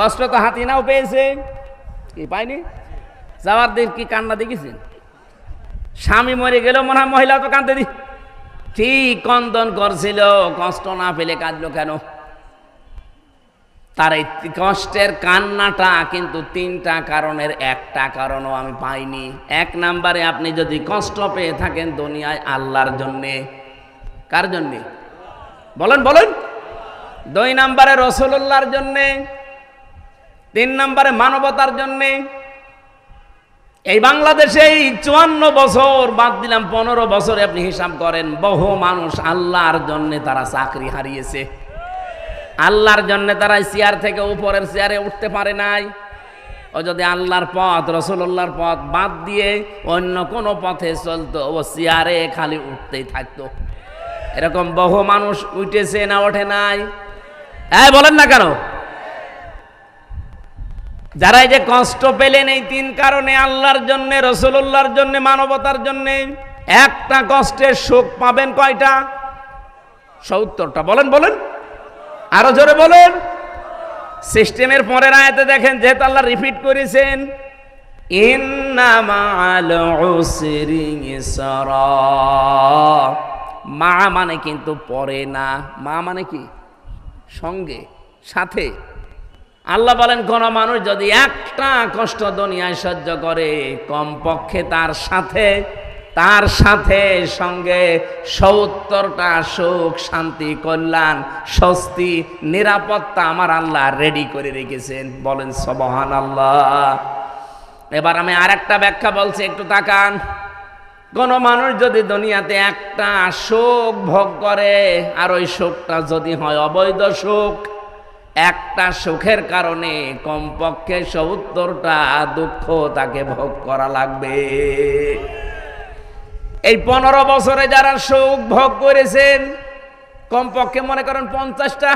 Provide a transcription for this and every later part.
কষ্ট তো হাতি নাও পেয়েছে। কি পাইনি? যাওয়ার দিন কি কান্না দেখেছেন স্বামী মরে গেলেও মনে হয় মহিলা তো কাঁদতে দি ঠিক কন্দন করছিল, কষ্ট না পেলে কাঁদলো কেন? তার এই কষ্টের কান্নাটা কিন্তু তিনটা কারণের একটা কারণও আমি পাইনি। এক নাম্বারে আপনি যদি কষ্ট পেয়ে থাকেন দুনিয়ায় আল্লাহর জন্যে। কার জন্যে? বলেন বলেন। দুই নাম্বারে রসুল্লাহর জন্যে। তিন নম্বরে মানবতার জন্যে। এই বাংলাদেশে এই চুয়ান্ন বছর বাদ দিলাম, পনেরো বছরে আপনি হিসাব করেন, বহু মানুষ আল্লাহর জন্য তারা চাকরি হারিয়েছে। আল্লাহর জন্য তারা চেয়ার থেকে উপরের চেয়ারে উঠতে পারে নাই। ও যদি আল্লাহর পথ রসুল্লাহর পথ বাদ দিয়ে অন্য কোনো পথে চলতো, ও চেয়ারে খালি উঠতেই থাকতো। এরকম বহু মানুষ উঠেছে না ওঠে নাই। হ্যাঁ বলেন না কেন? যারা এই যে কষ্ট পেলেন এই তিন কারণে, আল্লাহর জন্য রসুল্লাহর জন্য, মানবতার জন্য, একটা কষ্টের সুখ পাবেন কয়টা? সত্তরটা। বলেন বলেন। আরও জোরে বলেন। সিস্টেমের পরের আয়াতে দেখেন, যেহেতু আল্লাহ রিপিট করেছেন মা মানে কিন্তু পরে না, মা মানে কি? সঙ্গে, সাথে। আল্লাহ বলেন কোন মানুষ যদি একটা কষ্ট দুনিয়ায় সহ্য করে, কমপক্ষে তার সাথে তার সাথে সঙ্গে সত্তরটা সুখ, শান্তি, কল্যাণ, স্বস্তি, নিরাপত্তা আমার আল্লাহ রেডি করে রেখেছেন। বলেন সবহান আল্লাহ এবার আমি আর একটা ব্যাখ্যা বলছি, একটু তাকান। কোন মানুষ যদি দুনিয়াতে একটা সুখ ভোগ করে, আর ওই সুখটা যদি হয় অবৈধ সুখ একটা সুখের কারণে কমপক্ষে সত্তরটা দুঃখ তাকে ভোগ করা লাগবে। এই পনেরো বছরে যারা সুখ ভোগ করেছেন, কমপক্ষে মনে করেন পঞ্চাশটা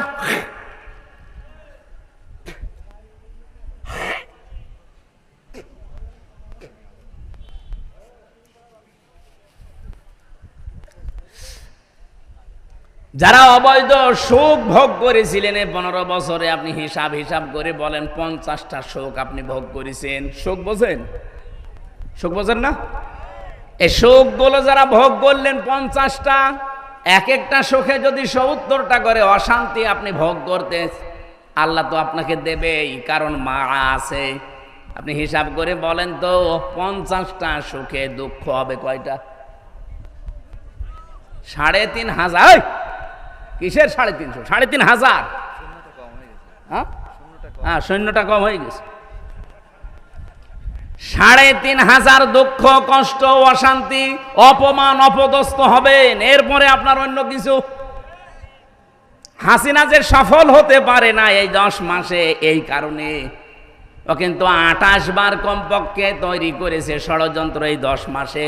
যারা অবৈধ সুখ ভোগ করেছিলেন এই পনেরো বছরে, আপনি হিসাব হিসাব করে বলেন পঞ্চাশটা শোক আপনি ভোগ করেছেন। শোক বোঝেন? শোক বোঝেন না? এই সুখগুলো যারা ভোগ করলেন পঞ্চাশটা, এক একটা সুখে যদি সত্তরটা করে অশান্তি আপনি ভোগ করতে, আল্লাহ তো আপনাকে দেবেই, কারণ মা আছে। আপনি হিসাব করে বলেন তো, পঞ্চাশটা সুখে দুঃখ হবে কয়টা? সাড়ে তিন হাজার। কিসের সাড়ে তিনশো? সাড়ে তিন হাজার। হ্যাঁ? সৈন্যটা শূন্যটা কম হয়ে গেছে। সাড়ে তিন হাজার দুঃখ, কষ্ট, অশান্তি, অপমান, অপদস্থ হবেন। এরপরে আপনার অন্য কিছু। হাসিনা যে সফল হতে পারে না এই দশ মাসে, এই কারণে কিন্তু আঠাশ বার কমপক্ষে তৈরি করেছে ষড়যন্ত্র এই দশ মাসে।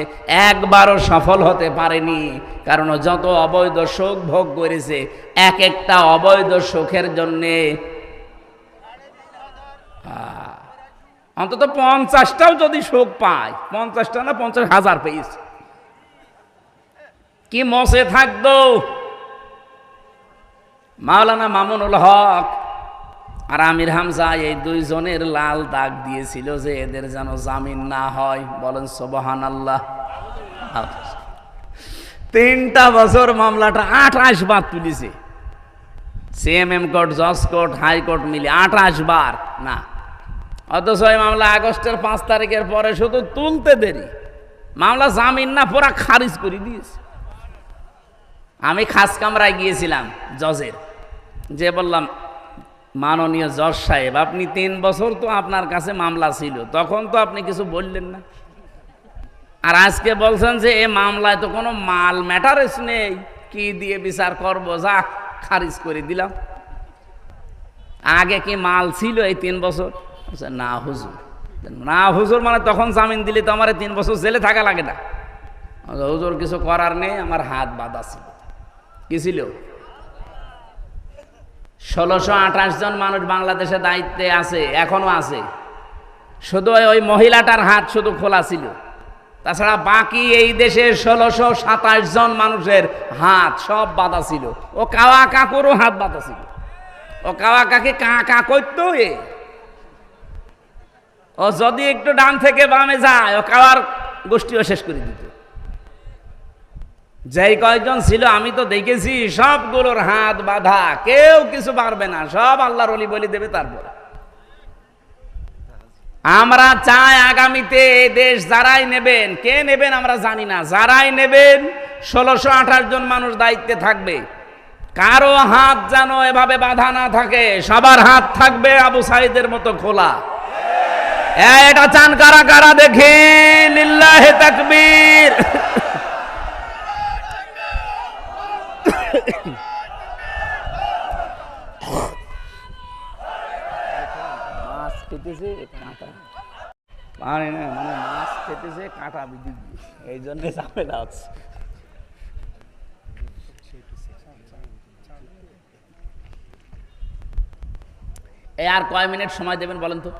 একবারও সফল হতে পারেনি। কারণ যত অবৈধ সুখ ভোগ করেছে, এক একটা অবৈধ সুখের জন্যে অন্তত পঞ্চাশটাও যদি সুখ পায়, পঞ্চাশটা না পঞ্চাশ হাজার পেয়েছে। কি মসে থাকতো মাওলানা মামুনুল হক আর আমির হামজা এই দুইজনের লাল দাগ দিয়েছিল যে এদের যেন জামিন না হয়। বলেন সোবহান আল্লাহ তিনটা বছর মামলাটা আঠাশ বার তুলেছে। সিএমএম কোর্ট, জজ কোর্ট হাইকোর্ট মিলে আঠাশ বার। না। অথচ এই মামলা আগস্টের পাঁচ তারিখের পরে শুধু তুলতে দেরি। মামলা জামিন না, পুরা খারিজ করে দিয়েছে। আমি খাস কামরায় গিয়েছিলাম জজের। যে বললাম মাননীয় জজ সাহেব, আপনি তিন বছর তো আপনার কাছে মামলা ছিল, তখন তো আপনি কিছু বললেন না। আর আজকে বলছেন যে এ মামলায় তো কোনো মাল ম্যাটারেস নেই, কি দিয়ে বিচার করব? যা খারিজ করে দিলাম। আগে কি মাল ছিল এই তিন বছর? না হুজুর। না হুজুর মানে তখন জামিন দিলে তো আমার তিন বছর জেলে থাকা লাগে না। হুজুর, কিছু করার নেই, আমার হাত বাঁধা ছিল। কি ছিল? ষোলোশো আঠাশ জন মানুষ বাংলাদেশে দায়িত্বে আছে, এখনও আছে। শুধু ওই- মহিলাটার হাত শুধু খোলা ছিল। তাছাড়া বাকি এই দেশে ষোলোশো সাতাশ জন মানুষের হাত সব বাঁধা ছিল। ও কাওয়া কাকুরও হাত বাঁধা ছিল। ও কাওয়া কাকে কা কা করতো এ। ও যদি একটু ডান থেকে বামে যায়, ও কাওয়ার গোষ্ঠীও শেষ করে দিত। যেই কয়েকজন ছিল আমি তো দেখেছি, সবগুলোর হাত বাঁধা, কেউ কিছু পারবে না, সব আল্লাহর অলি বলি দেবে তারপরে। আমরা চাই আগামীতে দেশ যারাই নেবেন, কে নেবেন আমরা জানি না, যারাই নেবেন, ষোলোশো আঠাশ জন মানুষ দায়িত্বে থাকবে। কারও হাত যেন এভাবে বাঁধা না থাকে, সবার হাত থাকবে আবু সাইদের মতো খোলা। এটা চান কারা কারা দেখি লিল্লাহে তাকবীর। মাছ খেতেছে, কাঁটা। পারে না মানে মাছ খেতেছে, কাঁটা বিধি এই জন্য ঝামেলা হচ্ছে। এই আর কয় মিনিট সময় দেবেন বলেন তো?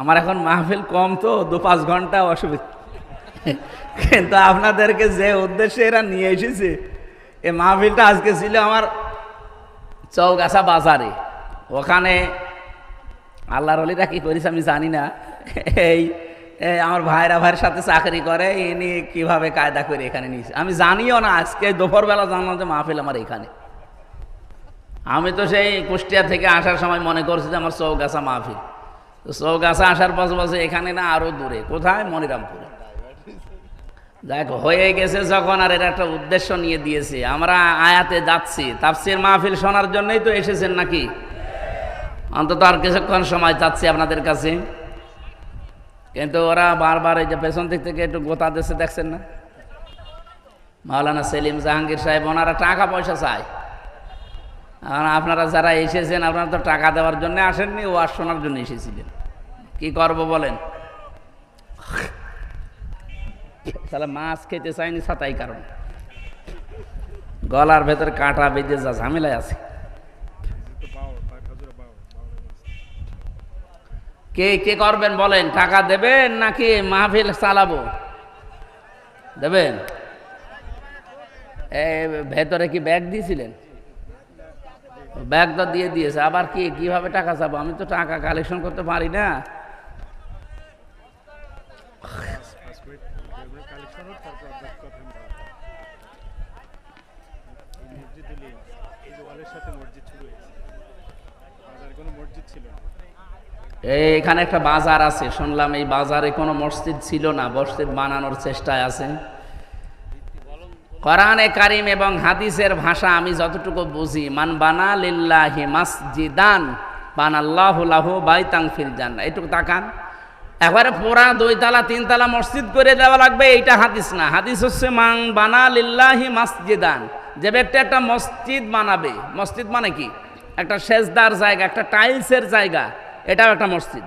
আমার এখন মাহফিল কম তো দু পাঁচ ঘণ্টা অসুবিধা। কিন্তু আপনাদেরকে যে উদ্দেশ্যে এরা নিয়ে এসেছে এই মাহফিলটা আজকে ছিল আমার চৌগাছা বাজারে। ওখানে আল্লাহর অলিরা কি করিস আমি জানি না। এই আমার ভাইরা ভাইয়ের সাথে চাকরি করে, ইনি কীভাবে কায়দা করে এখানে নিয়েছে। আমি জানিও না আজকে দুপুরবেলা জানলাম যে মাহফিল আমার এখানে। আমি তো সেই কুষ্টিয়া থেকে আসার সময় মনে করছি যে আমার চৌগাছা মাহফিল। তো চৌগাছা আসার পাশে এখানে না আরও দূরে, কোথায়? মনিরামপুরে। দেখ, হয়ে গেছে যখন আর এর একটা উদ্দেশ্য নিয়ে দিয়েছে। আমরা আয়াতে যাচ্ছি। তাফসির মাহফিল শোনার জন্যই তো এসেছেন নাকি? অন্তত আর কিছুক্ষণ সময় চাচ্ছি আপনাদের কাছে। কিন্তু ওরা বারবার এই যে পেছন দিক থেকে একটু গোতা দিচ্ছে, দেখছেন না? মাওলানা সেলিম জাহাঙ্গীর সাহেব, ওনারা টাকা পয়সা চায়। আর আপনারা যারা এসেছেন, আপনারা তো টাকা দেওয়ার জন্য আসেননি, ও আর শোনার জন্য এসেছিলেন। কি করব বলেন? তাহলে মাছ খেতে চাইনি ছাতাই কারণ। গলার ভেতর কাঁটা বেঁধে যা ঝামেলায় আছে। কে কে করবেন বলেন? টাকা দেবেন নাকি মাহফিল চালাবো? দেবেন? ভেতরে কি ব্যাগ দিয়েছিলেন? ব্যাগ তো দিয়ে দিয়েছে, আবার কি, কীভাবে টাকা চাবো? আমি তো টাকা কালেকশন করতে পারি না। এখানে একটা বাজার আছে, শুনলাম এই বাজারে কোনো মসজিদ ছিল না, মসজিদ বানানোর চেষ্টায় আছে কোরআনে কারিম এবং হাদিসের ভাষা আমি যতটুকু বুঝি, মান বানা লিল্লাহি মাসজিদান বানাল্লাহু লাহু বাইতাং ফিল জান্নাহ। এটুকু তাকান। একবারে পুরা দুইতলা, তিনতলা মসজিদ করে দেওয়া লাগবে, এইটা হাদিস না। হাদিস হচ্ছে, মান বানা লিল্লাহি মাসজিদান। যে ব্যক্তি একটা মসজিদ বানাবে, মসজিদ মানে কি? একটা সেজদার জায়গা, একটা টাইলসের জায়গা। এটাও একটা মসজিদ।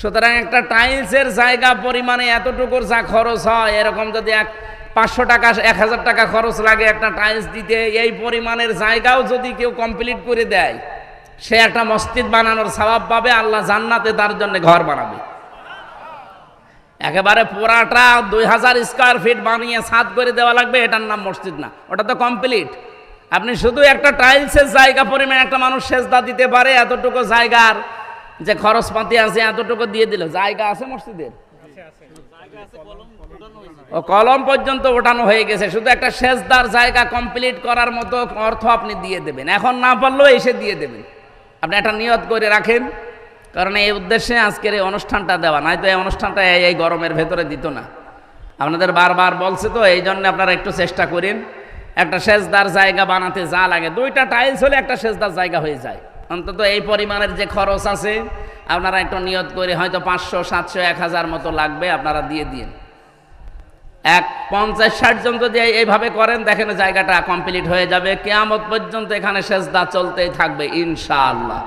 সুতরাং একটা টাইলসের জায়গা পরিমাণে এতটুকুর যা খরচ হয়, এরকম যদি এক পাঁচশো টাকা, এক হাজার টাকা খরচ লাগে একটা টাইলস দিতে, এই পরিমাণের জায়গাও যদি কেউ কমপ্লিট করে দেয়, সে একটা মসজিদ বানানোর স্বভাব পাবে, আল্লাহ জান্নাতে তার জন্য ঘর বানাবে। একেবারে পুরাটা দুই হাজার স্কোয়ার ফিট বানিয়ে সাত করে দেওয়া লাগবে, এটার নাম মসজিদ না। ওটা তো কমপ্লিট আপনি শুধু একটা টাইলসের জায়গা পরিমাণে একটা মানুষ সেজদা দিতে পারে, এতটুকু জায়গার যে খরচপাতি আছে এতটুকু দিয়ে দিল। জায়গা আছে মসজিদের? ও কলম পর্যন্ত ওঠানো হয়ে গেছে। শুধু একটা সেজদার জায়গা কমপ্লিট করার মতো অর্থ আপনি দিয়ে দেবেন। এখন না পারলেও এসে দিয়ে দেবেন। আপনি একটা নিয়ত করে রাখেন, কারণ এই উদ্দেশ্যে আজকের এই অনুষ্ঠানটা দেওয়া। নাই তো এই অনুষ্ঠানটা এই গরমের ভেতরে দিত না। আপনাদের বারবার বলছে তো, এই জন্য আপনারা একটু চেষ্টা করেন। একটা সেজদার জায়গা বানাতে যা লাগে। দুইটা টাইলস হলে একটা সেজদার জায়গা হয়ে যায়। অন্তত এই পরিমাণের যে খরচ আছে, আপনারা একটু নিয়ত করে হয়তো পাঁচশো, সাতশো, এক হাজার মতো লাগবে, আপনারা দিয়ে দিন। এক পঞ্চাশ, ষাট জন যদি এই- এইভাবে করেন, দেখেন জায়গাটা কমপ্লিট হয়ে যাবে। কেয়ামত পর্যন্ত এখানে সেজদা চলতেই থাকবে, ইনশাআল্লাহ।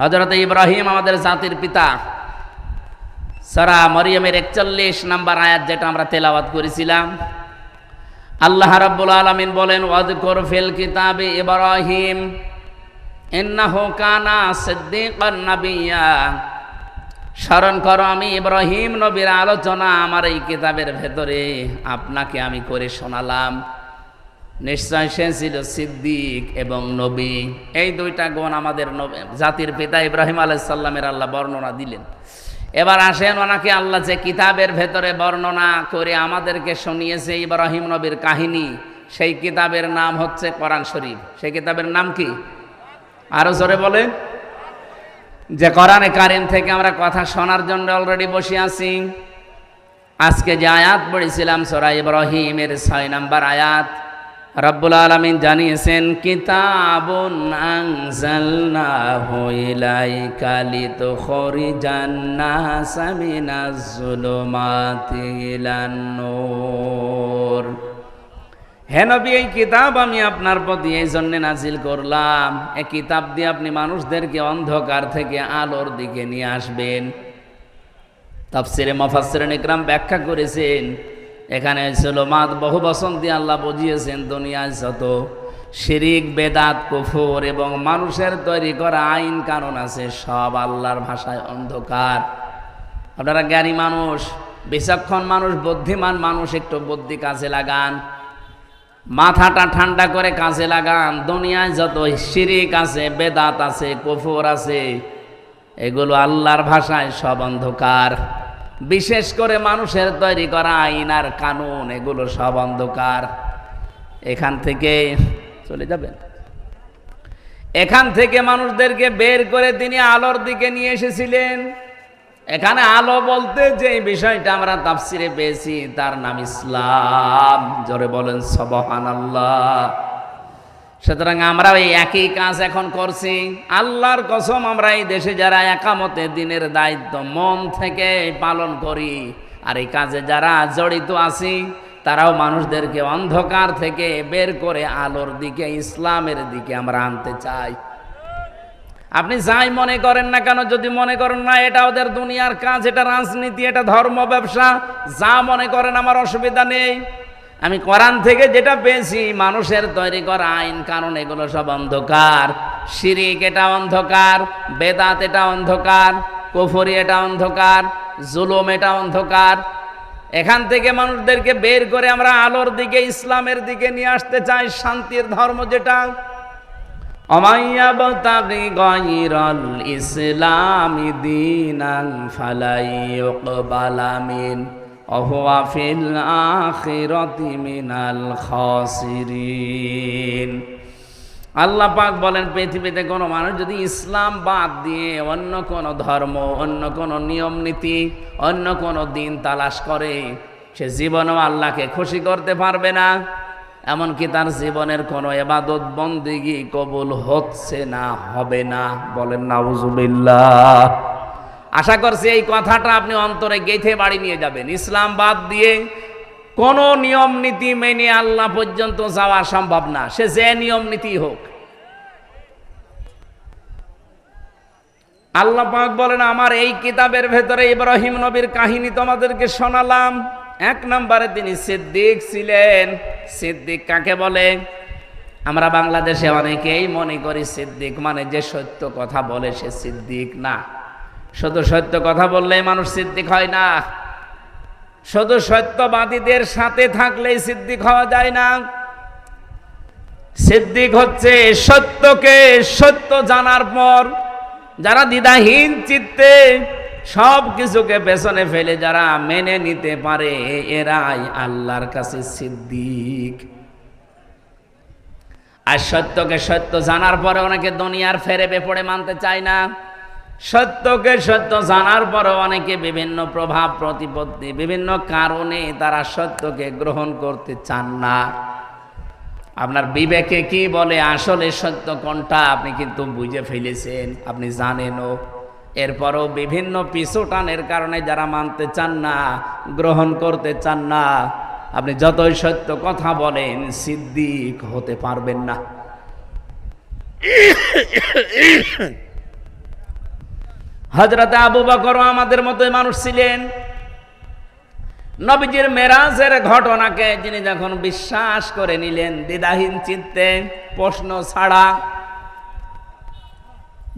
হজরত ইব্রাহিম আমাদের জাতির পিতা। সারা মরিয়মের একচল্লিশ নাম্বার আয়াত যেটা আমরা তেলাওয়াত করেছিলাম। আল্লাহ রাব্বুল আলামিন বলেন ওয়াদ ফিল কিতাবে ইব্রাহিম। স্মরণ করো, আমি ইব্রাহিম নবীর আলোচনা আমার এই কিতাবের ভেতরে আপনাকে আমি করে শোনালাম। নিশ্চয় সে ছিল সিদ্দিক এবং নবী। এই দুইটা গুণ আমাদের জাতির পিতা ইব্রাহিম আলাইসাল্লামের আল্লাহ বর্ণনা দিলেন। এবার আসেন ওনাকে আল্লাহ যে কিতাবের ভেতরে বর্ণনা করে আমাদেরকে শুনিয়েছে ইব্রাহিম নবীর কাহিনী, সেই কিতাবের নাম হচ্ছে কোরআন শরীফ। সেই কিতাবের নাম কি? আরও জোরে বলে। যে কোরআনে কারিম থেকে আমরা কথা শোনার জন্য অলরেডি বসে আছি। আজকে যে আয়াত পড়েছিলাম সোরা ইব্রাহিমের ছয় নাম্বার আয়াত, রব্বুল আলমিন জানিয়েছেন, কিতাবুন হে নবী, এই কিতাব আমি আপনার প্রতি এই জন্য নাজিল করলাম। এই কিতাব দিয়ে আপনি মানুষদেরকে অন্ধকার থেকে আলোর দিকে নিয়ে আসবেন। তাফসিরে মফাসিরে নিকরাম ব্যাখ্যা করেছেন, এখানে ছিল মাদ বহু বসন্তি আল্লাহ বুঝিয়েছেন, দুনিয়ায় যত শিরিক, বেদাত, কুফুর এবং মানুষের তৈরি করা আইন কানুন আছে, সব আল্লাহর ভাষায় অন্ধকার। আপনারা জ্ঞানী মানুষ, বিচক্ষণ মানুষ, বুদ্ধিমান মানুষ, একটু বুদ্ধি কাজে লাগান। মাথাটা ঠান্ডা করে কাজে লাগান। দুনিয়ায় যত শিরিক আছে, বেদাত আছে, কুফুর আছে, এগুলো আল্লাহর ভাষায় সব অন্ধকার। বিশেষ করে মানুষের তৈরি করা আইন আর কানুন, এগুলো সব অন্ধকার। এখান থেকে চলে যাবেন। এখান থেকে মানুষদেরকে বের করে তিনি আলোর দিকে নিয়ে এসেছিলেন। এখানে আলো বলতে যে বিষয়টা আমরা তাফসিরে পেয়েছি, তার নাম ইসলাম। জোরে বলেন সবহান আল্লাহ সুতরাং আমরা এই একই কাজ এখন করছি। আল্লাহর কসম, আমরা এই দেশে যারা একামতে দিনের দায়িত্ব, মন থেকে পালন করি। আর এই কাজে যারা জড়িত আছি, তারাও মানুষদেরকে অন্ধকার থেকে বের করে আলোর দিকে, ইসলামের দিকে আমরা আনতে চাই। আপনি যাই মনে করেন না কেন, যদি মনে করেন না, এটা ওদের দুনিয়ার কাজ, এটা রাজনীতি, এটা ধর্ম ব্যবসা, যা মনে করেন আমার অসুবিধা নেই। আমি কোরআন থেকে যেটা পেয়েছি, মানুষের তৈরি করা আইন, কারণ এগুলো সব অন্ধকার। শিরিক, এটা অন্ধকার। বেদাত, এটা অন্ধকার। কুফরি, এটা অন্ধকার। জুলুম, এটা অন্ধকার। এখান থেকে মানুষদেরকে বের করে আমরা আলোর দিকে, ইসলামের দিকে নিয়ে আসতে চাই, শান্তির ধর্ম যেটা। অমাইয়াবতাগি ফালাই মিন মিনাল আল্লাহ পাক বলেন, পৃথিবীতে কোনো মানুষ যদি ইসলাম বাদ দিয়ে অন্য কোনো ধর্ম, অন্য কোনো নিয়ম নীতি, অন্য কোনো দিন তালাশ করে, সে জীবনেও আল্লাহকে খুশি করতে পারবে না। এমনকি তার জীবনের কোনো এবাদত বন্দিগি কবুল হচ্ছে না, হবে না। বলেন, নাউজুবিল্লাহ। আশা করছি এই কথাটা আপনি অন্তরে গেঁথে বাড়ি নিয়ে যাবেন। ইসলাম বাদ দিয়ে কোনো নিয়ম নীতি মেনে আল্লাহ পর্যন্ত যাওয়া সম্ভব না। সে যে নিয়ম নীতি হোক। আল্লাহ পাক বলেন, আমার এই কিতাবের ভেতরে ইব্রাহিম নবীর কাহিনী তোমাদেরকে শোনালাম। এক নম্বরে তিনি সিদ্দিক ছিলেন। সিদ্দিক কাকে বলে? আমরা বাংলাদেশে অনেকেই মনে করি সিদ্দিক মানে যে সত্য কথা বলে সে সিদ্দিক না। শুধু সত্য কথা বললেই মানুষ সিদ্দিক হয় না। শুধু সত্যবাদীদের সাথে থাকলেই সিদ্দিক হওয়া যায় না। সিদ্দিক হচ্ছে সত্যকে সত্য জানার পর, যারা দ্বিধাহীন চিত্তে সব কিছুকে পেছনে ফেলে যারা মেনে নিতে পারে, এরাই আল্লাহর কাছে সিদ্দিক। আর সত্যকে সত্য জানার পরে অনেকে দুনিয়ার ফেরে বেপড়ে মানতে চায় না। সত্যকে সত্য জানার পরে অনেকে বিভিন্ন প্রভাব, প্রতিপত্তি, বিভিন্ন কারণে তারা সত্যকে গ্রহণ করতে চান না। আপনার বিবেকে কি বলে, আসলে সত্য কোনটা আপনি কিন্তু বুঝে ফেলেছেন, আপনি জানেনও। এরপরও বিভিন্ন পিছুটানের কারণে যারা মানতে চান না, গ্রহণ করতে চান না, আপনি যতই সত্য কথা বলেন, সিদ্দিক হতে পারবেন না। হজরতে আবু বকর আমাদের মতো মানুষ ছিলেন। নবীজির মেরাজের ঘটনাকে যিনি যখন বিশ্বাস করে নিলেন, দ্বিধাহীন চিত্তে, প্রশ্ন ছাড়া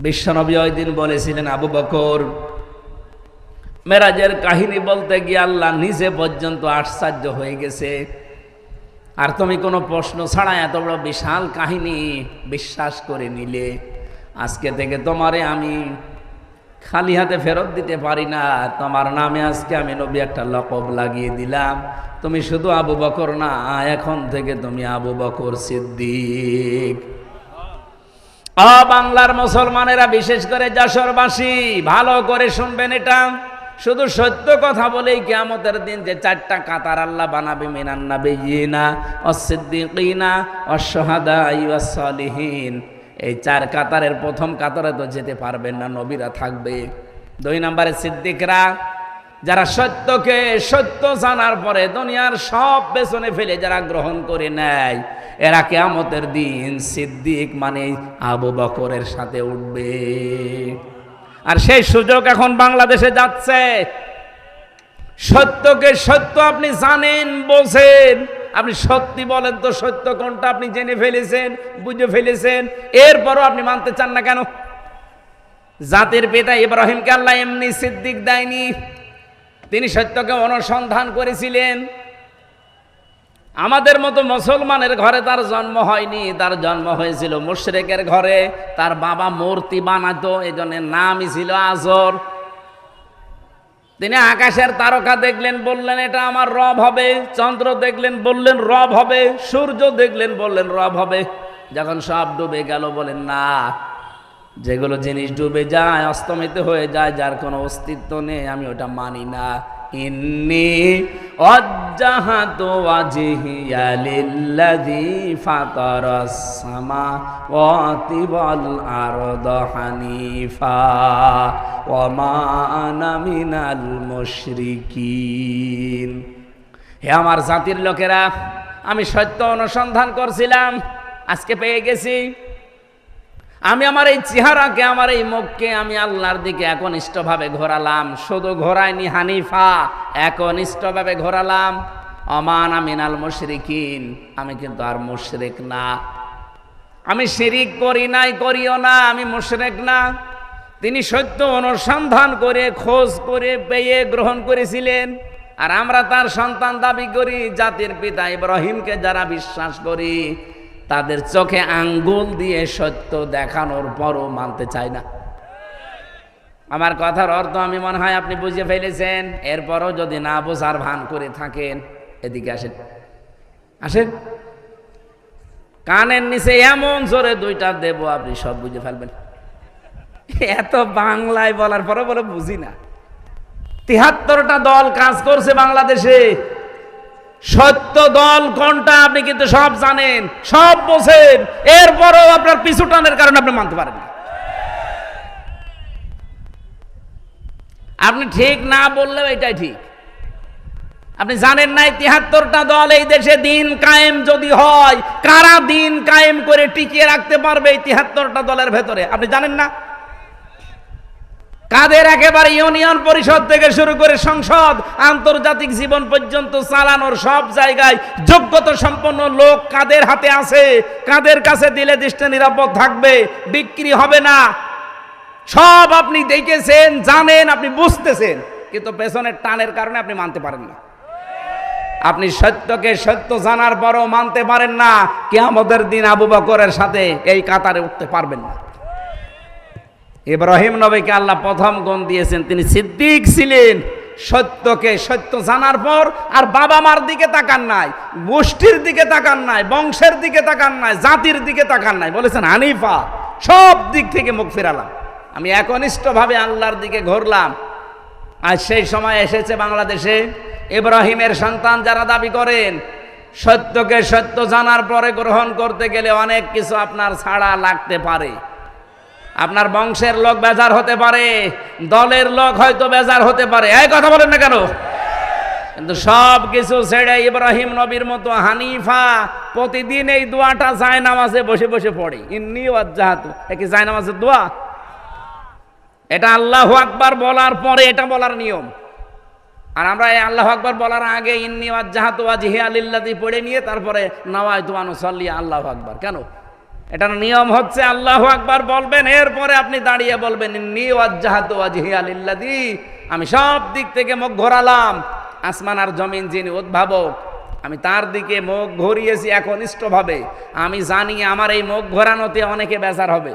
বিশ্বনবী ওই দিন বলেছিলেন, আবু বকর, মেরাজের কাহিনী বলতে গিয়ে আল্লাহ নিজে পর্যন্ত আশ্চর্য হয়ে গেছে। আর তুমি কোনো প্রশ্ন ছাড়া এত বড় বিশাল কাহিনী বিশ্বাস করে নিলে। আজকে থেকে তোমারে আমি খালি হাতে ফেরত দিতে পারি না। তোমার নামে আজকে আমি নবী একটা লকব লাগিয়ে দিলাম। তুমি শুধু আবু বকর না, এখন থেকে তুমি আবু বকর সিদ্দিক। বাংলার মুসলমানেরা, বিশেষ করে যশোরবাসী, ভালো করে শুনবেন এটা। শুধু সত্য কথা বলেই কিয়ামতের দিন যে চারটা কাতার আল্লাহ বানাবে মিনান্না বেজিনা অসিদ্দিকিনা অসহাদা ইউসলিহীন এই চার কাতারের প্রথম কাতারে তো যেতে পারবেন না, নবীরা থাকবে। দুই নম্বরে সিদ্দিকরা যারা সত্যকে সত্য জানার পরে দুনিয়ার সব পেছনে ফেলে যারা গ্রহণ করে নেয়, এরা কেয়ামতের দিন সিদ্দিক মানে আবু বকরের সাথে উঠবে। আর সেই সুযোগ এখন বাংলাদেশে যাচ্ছে। সত্যকে সত্য আপনি জানেন বোঝেন আপনি সত্যি বলেন তো সত্য কোনটা আপনি জেনে ফেলেছেন, বুঝে ফেলেছেন। এরপরও আপনি মানতে চান না কেন? জাতির পিতা ইব্রাহিমকে আল্লাহ এমনি সিদ্দিক দেয়নি। তিনি সত্যকে অনুসন্ধান করেছিলেন। আমাদের মতো মুসলমানের ঘরে তার জন্ম হয়নি, তার জন্ম হয়েছিল মুশরেকের ঘরে, তার বাবা মূর্তি বানাতো এই জন্য নামই ছিল আজর তিনি আকাশের তারকা দেখলেন, বললেন, এটা আমার রব হবে। চন্দ্র দেখলেন, বললেন, রব হবে। সূর্য দেখলেন, বললেন, রব হবে। যখন সব ডুবে গেল, বলেন, না। যেগুলো জিনিস ডুবে যায়, অস্তমিত হয়ে যায়, যার কোনো অস্তিত্ব নেই, আমি ওটা মানি না। ইন্নি হে আমার জাতির লোকেরা, আমি সত্য অনুসন্ধান করছিলাম, আজকে পেয়ে গেছি। আমি আমার এই চেহারাকে, আমার এই মুখকে আমি আল্লাহর দিকে একনিষ্ঠভাবে ঘোরালাম। শুধু ঘোরাইনি হানিফা, একনিষ্ঠভাবে ঘোরালাম। অমান আমিনাল মুশরিকিন, আমি কিন্তু আর মুশরিক না। আমি শিরিক করি নাই, করিও না, আমি মুশরিক না। তিনি সত্য অনুসন্ধান করে, খোঁজ করে, পেয়ে গ্রহণ করেছিলেন। আর আমরা তার সন্তান দাবি করি, জাতির পিতা ইব্রাহিমকে যারা বিশ্বাস করি তাদের চোখে আঙ্গুল দিয়ে সত্য দেখানোর পরও মানতে চায় না। আমার কথার অর্থ আমি মনে হয় আপনি বুঝে ফেলেছেন। এরপরও যদি না বোঝার ভান করে থাকেন, এদিকে আসেন। আসেন। কানের নিচে এমন জোরে দুইটা দেব, আপনি সব বুঝে ফেলবেন। এত বাংলায় বলার পরও বলে বুঝি না। তিহাত্তরটা দল কাজ করছে বাংলাদেশে। সত্য দল কোনটা আপনি কিন্তু সব জানেন, সব বোঝেন। এরপরও আপনার পিছু টানের কারণে আপনি মানতে পারেন আপনি ঠিক না বললেও এটাই ঠিক। আপনি জানেন নাই তিহাত্তরটা দল এই দেশে দিন কায়েম যদি হয়, কারা দিন কায়েম করে টিকিয়ে রাখতে পারবে এই তিহাত্তরটা দলের ভেতরে? আপনি জানেন না? কাদের একেবারে ইউনিয়ন পরিষদ থেকে শুরু করে সংসদ আন্তর্জাতিক জীবন পর্যন্ত চালানোর সব জায়গায় যোগ্যতা সম্পন্ন লোক কাদের হাতে আছে? কাদের কাছে দিলে দৃষ্টি নিরাপদ থাকবে? বিক্রি হবে না। সব আপনি দেখেছেন, জানেন, আপনি বুঝতেছেন, কিন্তু পেছনের টানের কারণে আপনি মানতে পারেন না। আপনি সত্যকে সত্য জানার পরও মানতে পারেন না। কেয়ামতের দিন আবু বকরের সাথে এই কাতারে উঠতে পারবেন না। ইব্রাহিম নবীকে আল্লাহ প্রথম গুণ দিয়েছেন। তিনি সিদ্দিক ছিলেন। সত্যকে সত্য জানার পর আর বাবা মার দিকে তাকান নাই, গোষ্ঠীর দিকে তাকান নাই, বংশের দিকে তাকান নাই, জাতির দিকে তাকান নাই। বলেছেন, হানিফা, সব দিক থেকে মুখ ফেরালাম। আমি একনিষ্ঠভাবে আল্লাহর দিকে ঘুরলাম। আজ সেই সময় এসেছে বাংলাদেশে ইব্রাহিমের সন্তান যারা দাবি করেন, সত্যকে সত্য জানার পরে গ্রহণ করতে গেলে অনেক কিছু আপনার ছাড়া লাগতে পারে। আপনার বংশের লোক বেজার হতে পারে, দলের লোক হয়তো বেজার হতে পারে। এই কথা বলেন না কেন? কিন্তু সব কিছু ছেড়ে ইব্রাহিম নবীর মতো হানিফা প্রতিদিন এই দোয়াটা যায় নামাজে বসে বসে পড়ে। ইন্নি ওয়াজ্জাহাতু। কি যায় নামাজের দোয়া? এটা আল্লাহ আকবার বলার পরে এটা বলার নিয়ম। আর আমরা এই আল্লাহ আকবার বলার আগে ইন্নি ওয়াজ্জাহাতু ওয়াজহি আলিল্লাদি পড়ে নিয়ে তারপরে নওয়াইতু আনুসাল্লি আল্লাহ আকবার। কেন? এটার নিয়ম হচ্ছে আল্লাহ আকবার বলবেন, এরপরে আপনি দাঁড়িয়ে বলবেন নি ওয়াজ্জাহাতু ওয়াজহি আলিল্লাদি আমি সব দিক থেকে মুখ ঘোরালাম, আসমান আর জমিন যিনি উদ্ভাবক, আমি তার দিকে মুখ ঘুরিয়েছি একনিষ্ঠভাবে। আমি জানি আমার এই মুখ ঘোরানোতে অনেকে বেজার হবে।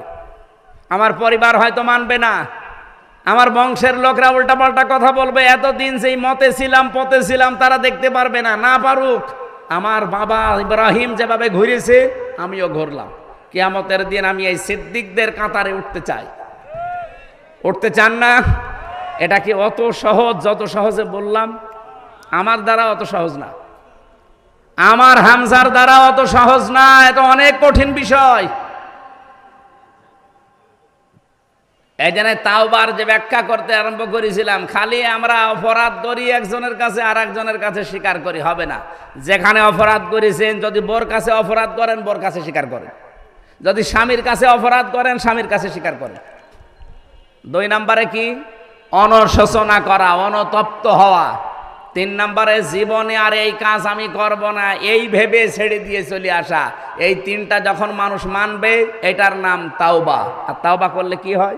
আমার পরিবার হয়তো মানবে না। আমার বংশের লোকরা উল্টাপাল্টা কথা বলবে, এতদিন সেই মতে ছিলাম, পথে ছিলাম, তারা দেখতে পারবে না। না পারুক, আমার বাবা ইব্রাহিম যেভাবে ঘুরেছে, আমিও ঘুরলাম। কিয়ামতের দিন আমি এই সিদ্দিকদের কাতারে উঠতে চাই। উঠতে চান না? এটা কি অত সহজ, যত সহজে বললাম? আমার দ্বারা অত সহজ না। আমার হামজার দ্বারা অত সহজ না এটা অনেক কঠিন বিষয়। এই জন্য তাওবার যে ব্যাখ্যা করতে আরম্ভ করেছিলাম, খালি আমরা অপরাধ করি একজনের কাছে আর একজনের কাছে স্বীকার করি, হবে না। যেখানে অপরাধ করেছেন, যদি বোর কাছে অপরাধ করেন, বোর কাছে স্বীকার করেন। যদি স্বামীর কাছে অপরাধ করেন, স্বামীর কাছে স্বীকার করেন। দুই নম্বরে কি? অনশোচনা করা, অনতপ্ত হওয়া। তিন নম্বরে, জীবনে আর এই কাজ আমি করব না, এই ভেবে ছেড়ে দিয়ে চলে আসা। এই তিনটা যখন মানুষ মানবে, এটার নাম তাওবা। আর তাওবা করলে কি হয়?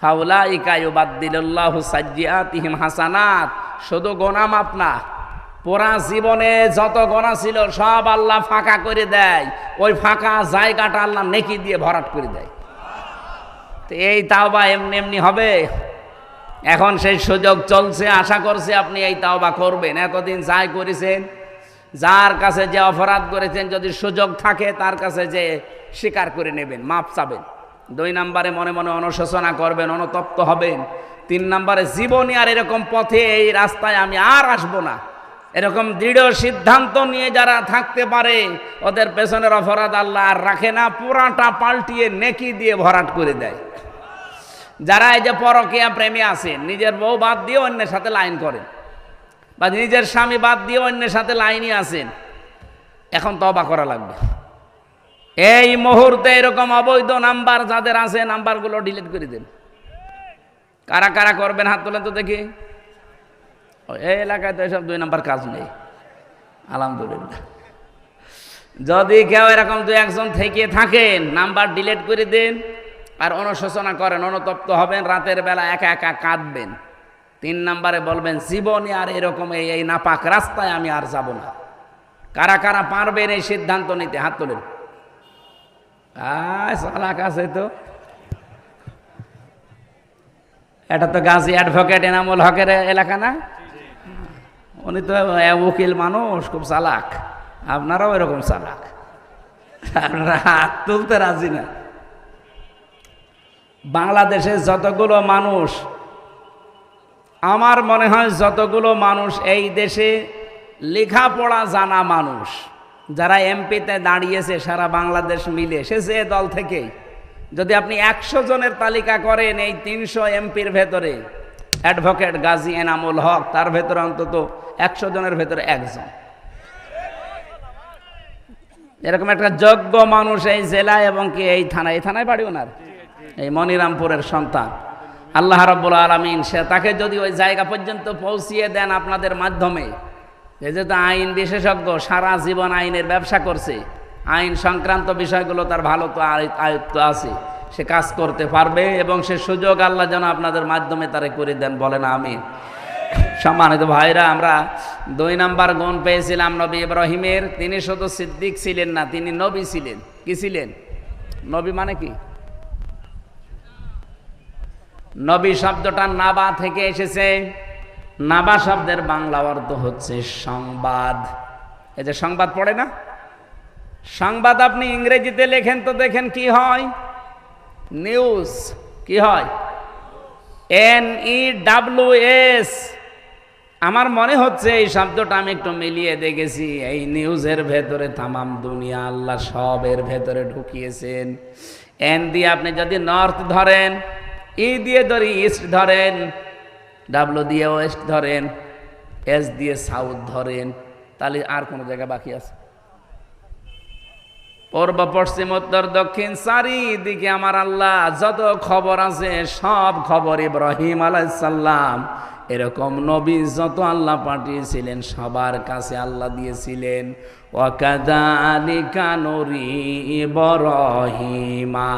ফাউলা ইকায়ুবাদ্দিল্লাহ সাজ্জিয়াতিহিম হাসানাত। শুধু গোনাম মাপ পুরা জীবনে যত গোনা ছিল, সব আল্লাহ ফাঁকা করে দেয়। ওই ফাঁকা জায়গাটা আল্লাহ নেকি দিয়ে ভরাট করে দেয়। তো এই তাওবা এমনি এমনি হবে। এখন সেই সুযোগ চলছে, আশা করছে আপনি এই তাওবা করবেন। এতদিন যাই করেছেন, যার কাছে যে অপরাধ করেছেন, যদি সুযোগ থাকে, তার কাছে যে স্বীকার করে নেবেন, মাপ চাবেন। দুই নম্বরে মনে মনে অনুশোচনা করবেন, অনুতপ্ত হবেন। তিন নম্বরে জীবনে আর এরকম পথে এই রাস্তায় আমি আর আসব না। এরকম দৃঢ় সিদ্ধান্ত নিয়ে যারা থাকতে পারে, ওদের পেছনের অপরাধ আল্লাহ আর রাখে না, পুরাটা পাল্টিয়ে নেকি দিয়ে ভরাট করে দেয়। যারা এই যে পরকিয়া প্রেমী আছেন নিজের বউ বাদ দিয়ে অন্যের সাথে লাইন করেন বা নিজের স্বামী বাদ দিয়ে অন্যের সাথে লাইনই আছেন এখন তবা করা লাগবে। এই মুহূর্তে এরকম অবৈধ নাম্বার যাদের আছে, নাম্বারগুলো ডিলিট করে দেন। কারা কারা করবেন হাত তোলেন তো দেখি। এই এলাকায় তো এসব দুই নাম্বার কাজ নেই। আলহামদুলিল্লাহ। যদি কেউ এরকম দু একজন থেকে থাকেন, নাম্বার ডিলিট করে দিন আর অনুশোচনা করেন, অনুতপ্ত হবেন, রাতের বেলা একা একা কাঁদবেন। তিন নাম্বারে বলবেন, জীবনে আর এরকম এই এই নাপাক রাস্তায় আমি আর যাব না। কারা কারা পারবেন এই সিদ্ধান্ত নিতে? হাত তোলেন। চালাক আছে তো। এটা তো গাজী অ্যাডভোকেট এনামুল হকের এলাকা না? উনি তো উকিল মানুষ, খুব চালাক। আপনারাও এরকম চালাক। আপনারা হাত তুলতে রাজি না। বাংলাদেশের যতগুলো মানুষ, আমার মনে হয় যতগুলো মানুষ এই দেশে লেখাপড়া জানা মানুষ, যারা এমপিতে দাঁড়িয়েছে সারা বাংলাদেশ মিলে, সে যে দল থেকেই। যদি আপনি একশো জনের তালিকা করেন এই তিনশো এমপির ভেতরে অ্যাডভোকেট গাজী এনামুল হক, তার ভেতরে অন্তত একশো জনের ভেতরে একজন। এরকম একটা যোগ্য মানুষ এই জেলায় এবং কি এই থানায় এই থানায় বাড়ি ওনার? এই মনিরামপুরের সন্তান। আল্লাহ রাব্বুল আলমিন, সে তাকে যদি ওই জায়গা পর্যন্ত পৌঁছিয়ে দেন আপনাদের মাধ্যমে, এই যে তো আইন বিশেষজ্ঞ, সারা জীবন আইনের ব্যবসা করছে, আইন সংক্রান্ত বিষয়গুলো তার ভালো তো আয়ত্ত আছে। সে কাজ করতে পারবে এবং সে সুযোগ আল্লাহ যেন আপনাদের মাধ্যমে তারে করে দেন, বলেন আমি সম্মানিত ভাইরা, আমরা দুই নাম্বার গুণ পেয়েছিলাম নবী ইব্রাহিমের। তিনি শুধু সিদ্দিক ছিলেন না, তিনি নবী ছিলেন। কি ছিলেন? নবী মানে কি? নবী শব্দটা নাবা থেকে এসেছে। নাবা শব্দের বাংলা অর্থ হচ্ছে সংবাদ। এই যে সংবাদ পড়ে না? সংবাদ আপনি ইংরেজিতে লেখেন তো দেখেন কি হয়? নিউজ, কি হয়? এন ই ডাব্লিউ এস আমার মনে হচ্ছে এই শব্দটা আমি একটু মিলিয়ে দেখেছি। এই নিউজের ভেতরে তামাম দুনিয়া আল্লাহ সবের ভেতরে ঢুকিয়েছেন। এন দিয়ে আপনি যদি নর্থ ধরেন ই দিয়ে ধরি ইস্ট ধরেন ডাব্লু দিয়ে ওয়েস্ট ধরেন এস দিয়ে সাউথ ধরেন, তাহলে আর কোনো জায়গা বাকি আছে? পূর্ব পশ্চিম, উত্তর, দক্ষিণ, চারিদিকে আমার আল্লাহ যত খবর আছে, সব খবর ইব্রাহিম আলাইসাল্লাম এরকম নবী যত আল্লাহ পাঠিয়েছিলেন, সবার কাছে আল্লাহ দিয়েছিলেন। ওয়াকাদালিকা নুরি ইব্রাহিমা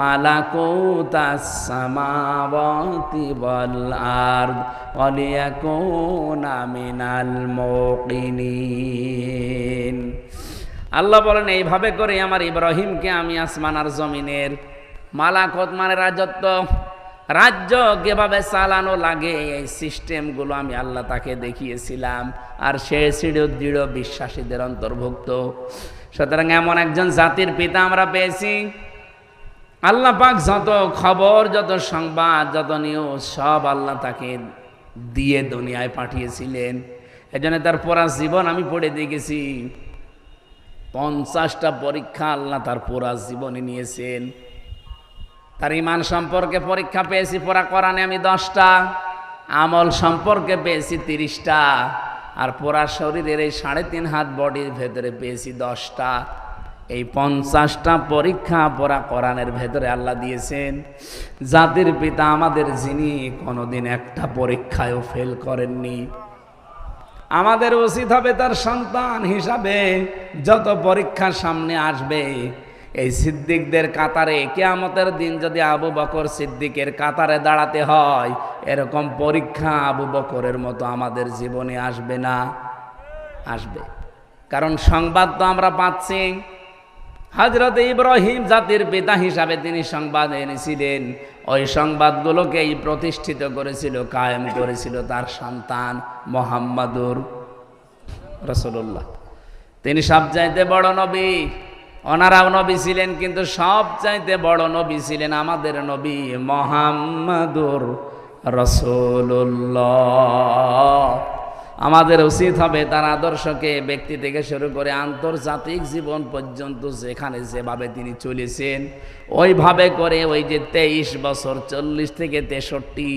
মালাকুতাস সামাওয়াতি ওয়াল আরদ, ওয়ালিয়াকুনা মিনাল মুকিনিন। আল্লাহ বলেন, এইভাবে করে আমার ইব্রাহিমকে আমি আসমান আর জমিনের মালাকত মানে রাজত্ব, রাজ্য কীভাবে চালানো লাগে, এই সিস্টেমগুলো আমি আল্লাহ তাকে দেখিয়েছিলাম। আর সে দৃঢ় দৃঢ় বিশ্বাসীদের অন্তর্ভুক্ত। সুতরাং এমন একজন জাতির পিতা আমরা পেয়েছি। আল্লাহ পাক যত খবর, যত সংবাদ, যত নিউজ সব আল্লাহ তাকে দিয়ে দুনিয়ায় পাঠিয়েছিলেন। এজন্য তার পড়া জীবন আমি পড়ে দেখেছি। পঞ্চাশটা পরীক্ষা আল্লাহ তার পুরা জীবনে নিয়েছেন। তার ইমান সম্পর্কে পরীক্ষা পেয়েছি পড়া করানে আমি দশটা, আমল সম্পর্কে পেয়েছি তিরিশটা, আর পুরা শরীরের এই সাড়ে তিন হাত বডির ভেতরে পেয়েছি দশটা। এই পঞ্চাশটা পরীক্ষা পড়া কোরআনের ভেতরে আল্লাহ দিয়েছেন। জাতির পিতা আমাদের যিনি কোনোদিন একটা পরীক্ষায়ও ফেল করেননি। আমাদের উচিত হবে তার সন্তান হিসাবে যত পরীক্ষা সামনে আসবে, এই সিদ্দিকদের কাতারে, কেয়ামতের দিন যদি আবু বকর সিদ্দিকের কাতারে দাঁড়াতে হয়, এরকম পরীক্ষা আবু বকরের মতো আমাদের জীবনে আসবে না। আসবে। কারণ সংবাদ তো আমরা পাচ্ছি। হজরত ইব্রাহিম জাতির পিতা হিসাবে তিনি সংবাদ এনেছিলেন। ওই সংবাদগুলোকেই প্রতিষ্ঠিত করেছিল, কায়েম করেছিল তার সন্তান মোহাম্মদুর রসুল্লাহ তিনি সবচাইতে বড় নবী। ওনারাও নবী ছিলেন, কিন্তু সবচাইতে বড় নবী ছিলেন আমাদের নবী মোহাম্মদুর রসুল্লাহ আমাদের উচিত হবে তার আদর্শকে ব্যক্তি থেকে শুরু করে আন্তর্জাতিক জীবন পর্যন্ত যেখানে যেভাবে তিনি চলেছেন ওইভাবে করে ওই যে তেইশ বছর চল্লিশ থেকে তেষট্টি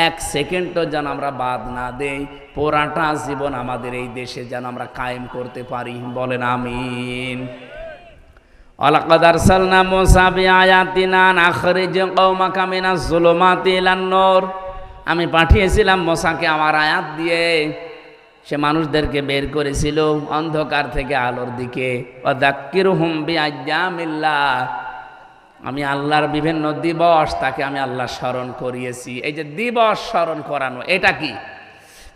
এক সেকেন্ডও যেন আমরা বাদ না দেই পুরাটা জীবন আমাদের এই দেশে যেন আমরা কায়েম করতে পারি বলেন আমিন ولقد أرسلنا موسى بآياتنا أن أخرج قومك من الظلمات إلى النور আমি পাঠিয়েছিলাম মোসাকে আমার আয়াত দিয়ে সে মানুষদেরকে বের করেছিল অন্ধকার থেকে আলোর দিকে। আমি আল্লাহর বিভিন্ন দিবস তাকে আমি আল্লাহ স্মরণ করিয়েছি। এই যে দিবস স্মরণ করানো, এটা কি?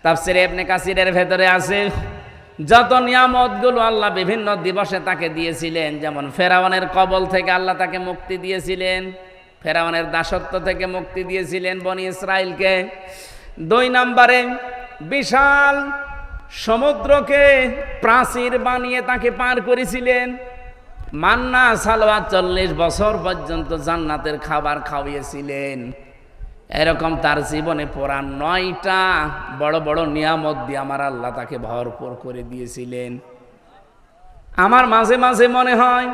তাফসিরে এবনে কাসিরের ভেতরে আছে, যত নিয়ামতগুলো আল্লাহ বিভিন্ন দিবসে তাকে দিয়েছিলেন, যেমন ফেরাওয়ানের কবল থেকে আল্লাহ তাকে মুক্তি দিয়েছিলেন, ফেরাওয়ানের দাসত্ব থেকে মুক্তি দিয়েছিলেন বনি ইসরায়েলকে দুই নম্বরে বিশাল সমুদ্রকে প্রাচীর বানিয়ে তাকে পার করেছিলেন। মান্না সালোয়া চল্লিশ বছর পর্যন্ত জান্নাতের খাবার খাওয়িয়েছিলেন। এরকম তার জীবনে পড়া নয়টা বড় বড় নিয়ামত দিয়ে আমার আল্লাহ তাকে ভরপুর করে দিয়েছিলেন। আমার মাঝে মাঝে মনে হয়,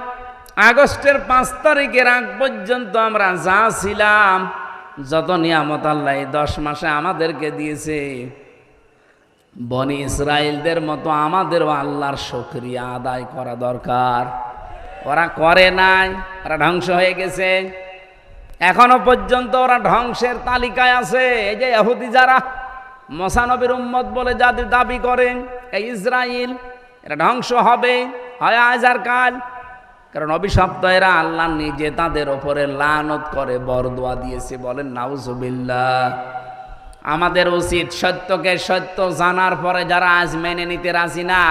আগস্টের পাঁচ তারিখের আগ পর্যন্ত আমরা যা ছিলাম, যত নিয়ামত আল্লাহ দশ মাসে আমাদেরকে দিয়েছে বনি ইসরায়েলদের মতো আমাদেরও আল্লাহর সক্রিয়া আদায় করা দরকার। ওরা করে নাই, ওরা ধ্বংস হয়ে গেছে। এখনও পর্যন্ত ওরা ধ্বংসের তালিকায় আছে। এই যে এহুদি যারা মশানবীর উম্মত বলে যাদের দাবি করেন এই ইসরায়েল এটা ধ্বংস হবে, হয় আজ আর কাল। কারণ অভিশপ্ত এরা আল্লাহ নিজে তাদের ওপরে লানত করে বরদোয়া দিয়েছে বলেন, নাউজুবিল্লাহ। আমাদের উচিত সত্যকে সত্য জানার পরে যারা আজ মেনে নিতে রাজি না,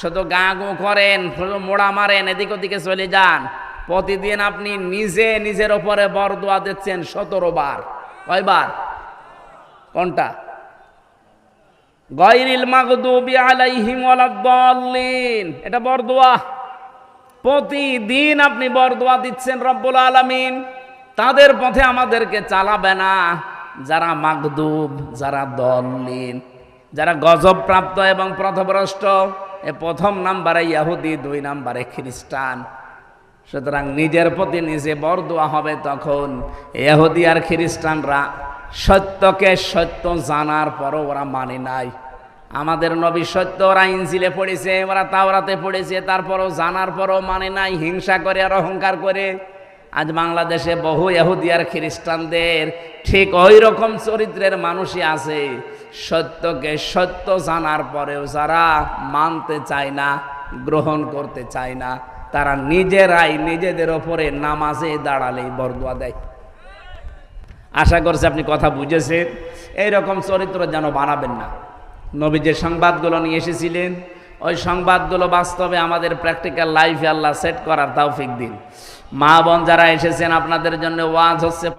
শুধু গা গো করেন শুধু মোড়া মারেন, এদিক ওদিকে চলে যান। প্রতিদিন আপনি নিজে নিজের ওপরে বরদোয়া দিচ্ছেন সতেরো বার। কয়বার? কোনটা? গয়রিল মাগদুবি আলাইহিম ওয়ালাদ্দাল্লিন এটা বরদোয়া। প্রতিদিন আপনি বরদোয়া দিচ্ছেন রব্বুল আলামিন। তাদের পথে আমাদেরকে চালাবে না। যারা মাগদুব, যারা দলিন যারা গজব প্রাপ্ত এবং প্রথভ্রষ্ট, এ প্রথম নাম্বারে ইয়াহুদি দুই নাম্বারে খ্রিস্টান। সুতরাং নিজের প্রতি নিজে বরদোয়া হবে তখন ইহুদি আর খ্রিস্টানরা সত্যকে সত্য জানার পরও ওরা মানে নাই। আমাদের নবী সত্য ওরা ইনজিলে পড়েছে, ওরা তাওরাতে পড়েছে, তারপরও জানার পরও মানে নাই, হিংসা করে আর অহংকার করে। আজ বাংলাদেশে বহু এহুদিয়ার খ্রিস্টানদের ঠিক ওই রকম চরিত্রের মানুষই আছে। সত্যকে সত্য জানার পরেও যারা মানতে চায় না, গ্রহণ করতে চায় না, তারা নিজেরাই নিজেদের ওপরে নামাজে দাঁড়ালেই বরদুয়া দেয়। আশা করছি আপনি কথা বুঝেছেন। এইরকম চরিত্র যেন বানাবেন না। নবী যে সংবাদগুলো নিয়ে এসেছিলেন, ওই সংবাদগুলো বাস্তবে আমাদের প্র্যাকটিক্যাল লাইফে আল্লাহ সেট করার তৌফিক দিন। মা বোন যারা এসেছেন আপনাদের জন্য ওয়াজ হচ্ছে